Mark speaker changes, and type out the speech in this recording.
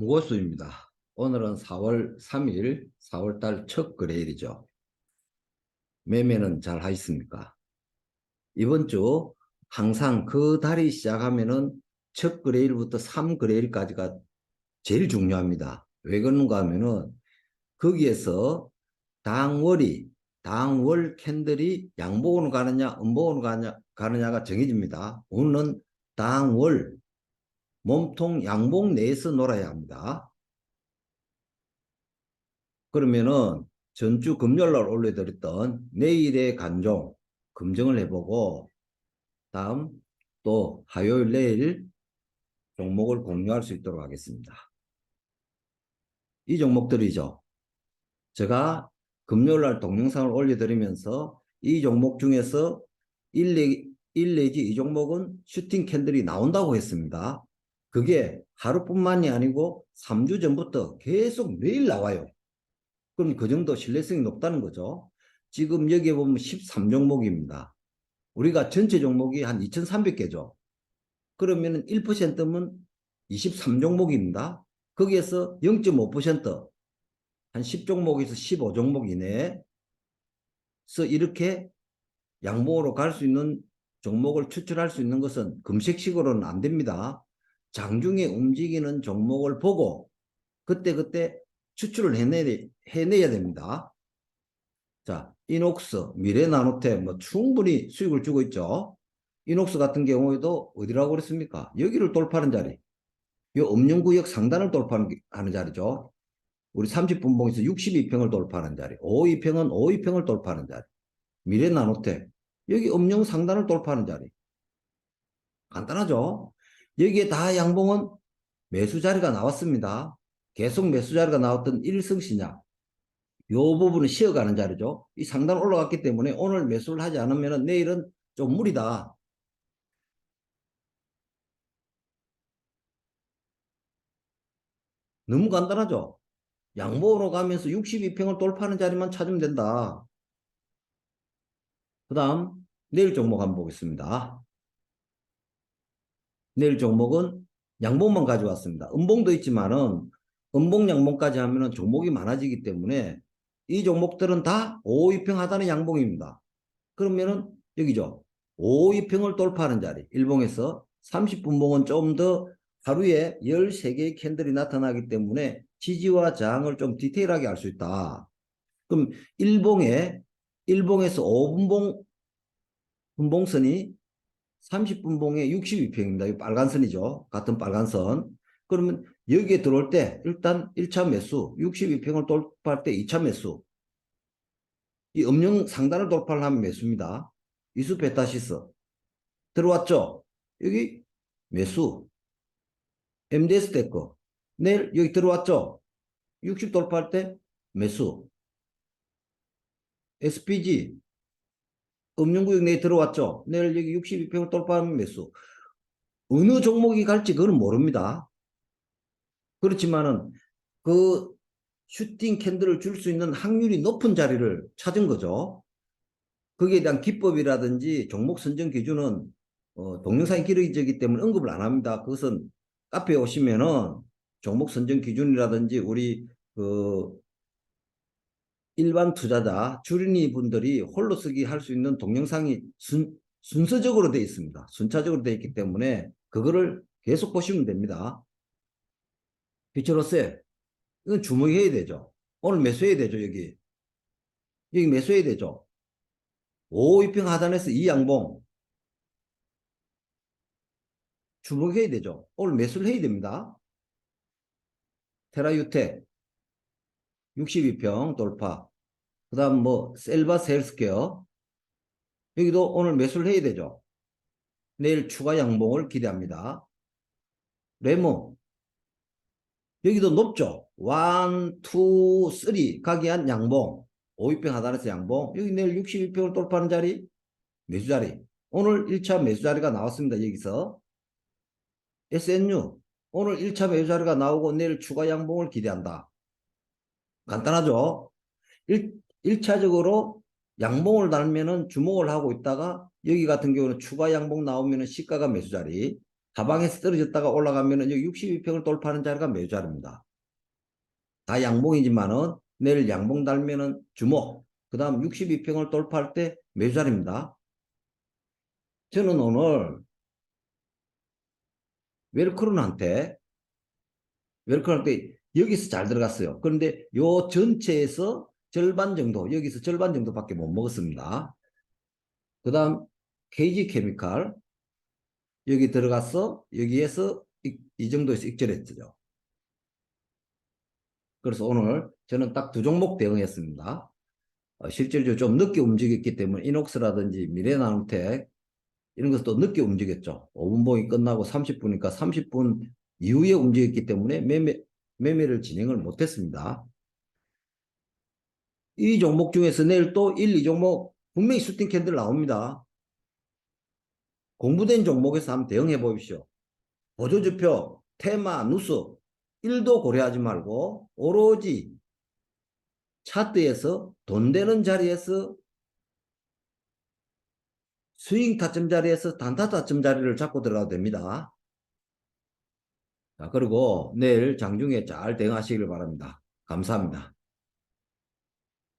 Speaker 1: 무고수입니다. 오늘은 4월 3일, 4월달 첫 거래일이죠. 매매는 잘 하셨습니까? 이번 주 항상 그 달이 시작하면은 첫 거래일부터 3거래일까지가 제일 중요합니다. 왜 그런가 하면은 거기에서 당월이 당월 캔들이 양복으로 가느냐 음복으로 가느냐, 가느냐가 정해집니다. 오늘은 당월 몸통 양복 내에서 놀아야 합니다. 그러면은 전주 금요일 날 올려드렸던 내일의 간종 검증을 해보고 다음 또 화요일 내일 종목을 공유할 수 있도록 하겠습니다. 이 종목들이죠. 제가 금요일 날 동영상을 올려드리면서 이 종목 중에서 1, 내, 1 내지 이 종목은 슈팅 캔들이 나온다고 했습니다. 그게 하루뿐만이 아니고 3주 전부터 계속 매일 나와요. 그럼 그 정도 신뢰성이 높다는 거죠. 지금 여기에 보면 13종목입니다. 우리가 전체 종목이 한 2,300개죠. 그러면 1%면 23종목입니다. 거기에서 0.5%, 한 10종목에서 15종목 이내에 서 이렇게 양봉으로 갈 수 있는 종목을 추출할 수 있는 것은 금색식으로는 안 됩니다. 장중에 움직이는 종목을 보고 그때 그때 추출을 해내, 해내야 됩니다. 자, 이녹스, 미래나노테 뭐 충분히 수익을 주고 있죠. 이녹스 같은 경우에도 어디라고 그랬습니까? 여기를 돌파하는 자리. 이 음용구역 상단을 돌파하는 자리죠. 우리 30분봉에서 62평을 돌파하는 자리. 52평은 52평을 돌파하는 자리. 미래나노테. 여기 음용 상단을 돌파하는 자리. 간단하죠? 여기에 다 양봉은 매수 자리가 나왔습니다. 계속 매수 자리가 나왔던 일성신약. 요 부분은 쉬어가는 자리죠. 이 상단 올라갔기 때문에 오늘 매수를 하지 않으면 내일은 좀 무리다. 너무 간단하죠. 양봉으로 가면서 62평을 돌파하는 자리만 찾으면 된다. 그 다음 내일 종목 한번 보겠습니다. 내일 종목은 양봉만 가져왔습니다. 음봉도 있지만은 음봉 양봉까지 하면은 종목이 많아지기 때문에 이 종목들은 다 5, 2평 하단의 양봉입니다. 그러면은 여기죠. 5, 2평을 돌파하는 자리. 일봉에서 30분봉은 좀 더 하루에 13개의 캔들이 나타나기 때문에 지지와 저항을 좀 디테일하게 알 수 있다. 그럼 일봉에 일봉에서 5분봉 분봉선이 30분 봉에 62평입니다. 이 빨간 선이죠. 같은 빨간 선. 그러면 여기에 들어올 때 일단 1차 매수, 62평을 돌파할 때 2차 매수. 이 음영 상단을 돌파를 하면 매수입니다. 이수 베타시스. 들어왔죠? 여기 매수. MDS 대거. 내일 여기 들어왔죠? 60 돌파할 때 매수. SPG. 음영구역 내에 들어왔죠? 내일 여기 62평을 돌파하면 매수. 어느 종목이 갈지 그건 모릅니다. 그렇지만은 그 슈팅 캔들을 줄 수 있는 확률이 높은 자리를 찾은 거죠. 거기에 대한 기법이라든지 종목 선정 기준은 어, 동영상이 길어지기 때문에 언급을 안 합니다. 그것은 카페에 오시면은 종목 선정 기준이라든지 우리 그 일반 투자자 주린이 분들이 홀로 쓰기 할 수 있는 동영상이 순, 순서적으로 되어 있습니다. 순차적으로 되어 있기 때문에 그거를 계속 보시면 됩니다. 비처로세 이건 주목해야 되죠. 오늘 매수해야 되죠. 여기 여기 매수해야 되죠. 5, 2평 하단에서 이 양봉 주목해야 되죠. 오늘 매수를 해야 됩니다. 테라유텍 62평 돌파 그 다음 뭐 셀바 셀스케어 여기도 오늘 매수를 해야 되죠. 내일 추가 양봉을 기대합니다. 레모 여기도 높죠. 1, 2, 3 가기 한 양봉 5위평 하단에서 양봉 여기 내일 62평을 돌파하는 자리 매수 자리 오늘 1차 매수 자리가 나왔습니다. 여기서 SNU 오늘 1차 매수 자리가 나오고 내일 추가 양봉을 기대한다. 간단하죠. 1, 1차적으로 양봉을 달면은 주목을 하고 있다가 여기 같은 경우는 추가 양봉 나오면은 시가가 매수 자리 하방에서 떨어졌다가 올라가면은 여기 62평을 돌파하는 자리가 매수 자리입니다. 다 양봉이지만은 내일 양봉 달면은 주목. 그 다음 62평을 돌파할 때 매수 자리입니다. 저는 오늘 웰크론한테 웰크론한테 여기서 잘 들어갔어요. 그런데 요 전체에서 절반 정도 여기서 절반 정도밖에 못 먹었습니다. 그 다음 KG 케미칼 여기 들어가서 여기에서 이, 이 정도에서 익절했죠. 그래서 오늘 저는 딱 두 종목 대응했습니다. 어, 실질적으로 좀 늦게 움직였기 때문에 이녹스라든지 미래나노텍 이런 것도 늦게 움직였죠. 5분 봉이 끝나고 30분이니까 30분 이후에 움직였기 때문에 매매, 매매를 진행을 못했습니다. 이 종목 중에서 내일 또 1, 2 종목 분명히 슈팅 캔들 나옵니다. 공부된 종목에서 한번 대응해 보십시오. 보조지표, 테마, 누스 1도 고려하지 말고 오로지 차트에서 돈 되는 자리에서 스윙 타점 자리에서 단타 타점 자리를 잡고 들어가도 됩니다. 자, 그리고 내일 장중에 잘 대응하시길 바랍니다. 감사합니다.